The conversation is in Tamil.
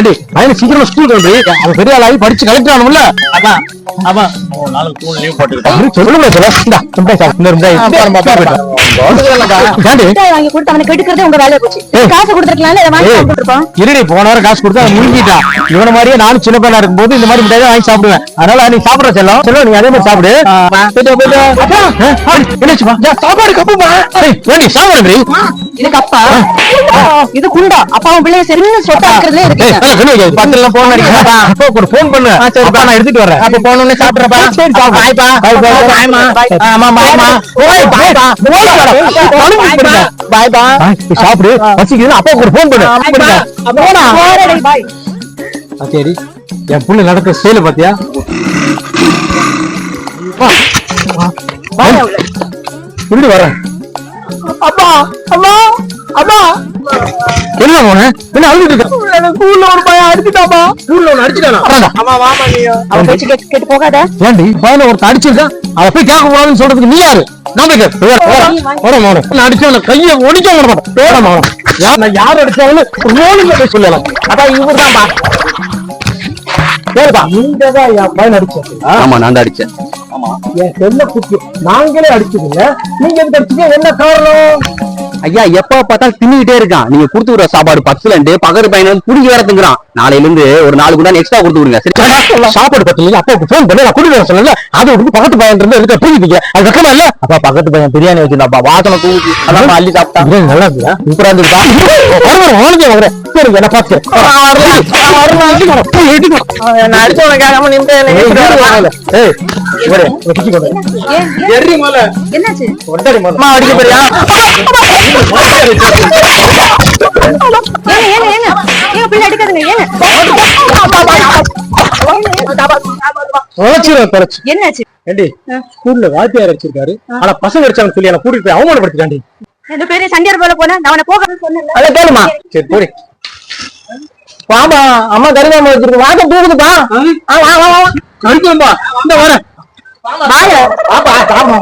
ஏண்டி, பையனை சீக்கிரமா ஸ்கூல் கொண்டு போய் அவன் பெரிய ஆளாகி படிச்சு கலெக்டர் ஆகணும்ல. அதான் அதான் மூணு நாள் ஸ்கூல் லீவ் போட்டுக்கிட்டேன். அப்படி சொல்லுங்க சொல்ல இந்தா தும்பை சாப்பிடு. இந்த ரெண்டாய் ஏண்டி? மிட்டாய் வாங்கி கொடுத்து அவனை கெடுக்கிறதே உங்க வேலையை போச்சு. ஏய். காசு கொடுத்துருக்கலாம்ல? இதை வாங்கி ஏய், சாப்பிட்டுருப்பான் இருடி போன வாரம் காசு கொடுத்து அவன் முழுங்கிட்டான். இவன மாதிரியே நானும் சின்ன பையனா இருக்கும்போது இந்த மாதிரி மிட்டாய் வாங்கி சாப்பிடுவேன். அதனால நீ சாப்பிடுற செல்லம். செல்லம் நீ அதே மாதிரி சாப்பிடு. போயிட்டு போயிட்டு சாப்பாடு கப்புமா. ஏண்டி சாப்பிடுறி இதுக்கு அப்பா? இது குண்டா. அப்பாவும் பிள்ளைய சரின்னு சொட்டா இருக்கிறதுலே இருக்கு பக்கத்துல போன் அடிக்கிறா அப்பா ஒரு போன் பண்ணு. அப்பா நான் எடுத்துட்டு வரேன். அப்ப போன் உடனே சாப்பிடுறப்பா சரி சாப்பிடு பாய்ப்பா பாய்மா ஆமா பாய்மா ஓய் பாய்ப்பா பாய்ப்பா சாப்பிடு. பசிக்குது அப்பாவுக்கு ஒரு போன் பண்ணு. போறடி பாய் சரி. என் புள்ள நடக்கிற செயல பாத்தியா? இப்படி வரேன். அப்பா அம்மா அப்பா. என்ன போன? என்ன அழுதுட்டு இருக்க? ஸ்கூல்ல ஒரு பையன் அடிச்சுட்டாப்பா ஸ்கூல்ல ஒன்னு அடிச்சுட்டானா? ஆமா வாமா நீ. அவன் பேச்சு கேட்டு கேட்டு போகாத. ஏண்டி பையனை ஒருத்தன் அடிச்சிருக்கான் அதை போய் கேட்க கூடாதுன்னு சொல்றதுக்கு நீ யாரு? நான் போய் கேட்க வர மௌனம் நான் அடிச்சவன கையை ஒடிக்க விட மாட்டேன் யார் நான் யார் அடிச்சாலும் ரோலில் போய் சொல்லலாம். அதான் இவர் தான்ப்பா சரிப்பா நீங்க தான் என் பையன் அடிச்சீங்களா ஆமா நான் தான் அடிச்சேன். என் செல்ல குட்டி நாங்களே அடிச்சதுங்க நீங்க எதுக்கு அடிச்சீங்க என்ன காரணம்? ஐயா எப்ப பார்த்தாலும் தின்னுகிட்டே இருக்கான் நீங்க கொடுத்து விடுற சாப்பாடு பத்துலண்டு பக்கத்து பையன் வந்து குடிக்க வேற திங்குறான் நாளையில இருந்து ஒரு நாலு குண்டா எக்ஸ்ட்ரா கொடுத்து விடுங்க சரி சாப்பாடு பத்தல அப்பாவுக்கு ஃபோன் பண்ணி நான் குடி வர சொன்னல அதை விட்டு பக்கத்து பையன் இருந்து இருக்க தூக்கிட்டீங்க அது வெக்கமா இல்ல அப்பா பக்கத்து பையன் பிரியாணி வச்சிருந்தாப்பா வாசனை தூக்கி அதான் அள்ளி சாப்பிட்டா நல்லா இருக்குதா சூப்பரா இருந்துச்சா வரவர உனக்கு வரேன் சரி என்ன மேல என்னாச்சு அடிக்க போறியா என்னாச்சு? ஏண்டி ஸ்கூல்ல வாத்தியார் அடிச்சிருக்காரு. ஆனா பசங்க அடிச்சாங்க சொல்லி என்ன கூட்டிட்டு போய் அவமானப்படுத்திட்டாண்டி. ரெண்டு பேரும் சண்டியார் போல போனா அவனை போகணும்னு சொன்னேன் அத கேளுமா. சரி போடி. வாமா அம்மா கருதாம வச்சிருக்கு. வாங்க தூக்குதுப்பா வா வா வா கடிக்கும்பா இந்த வரேன். பாப்பா பாப்பா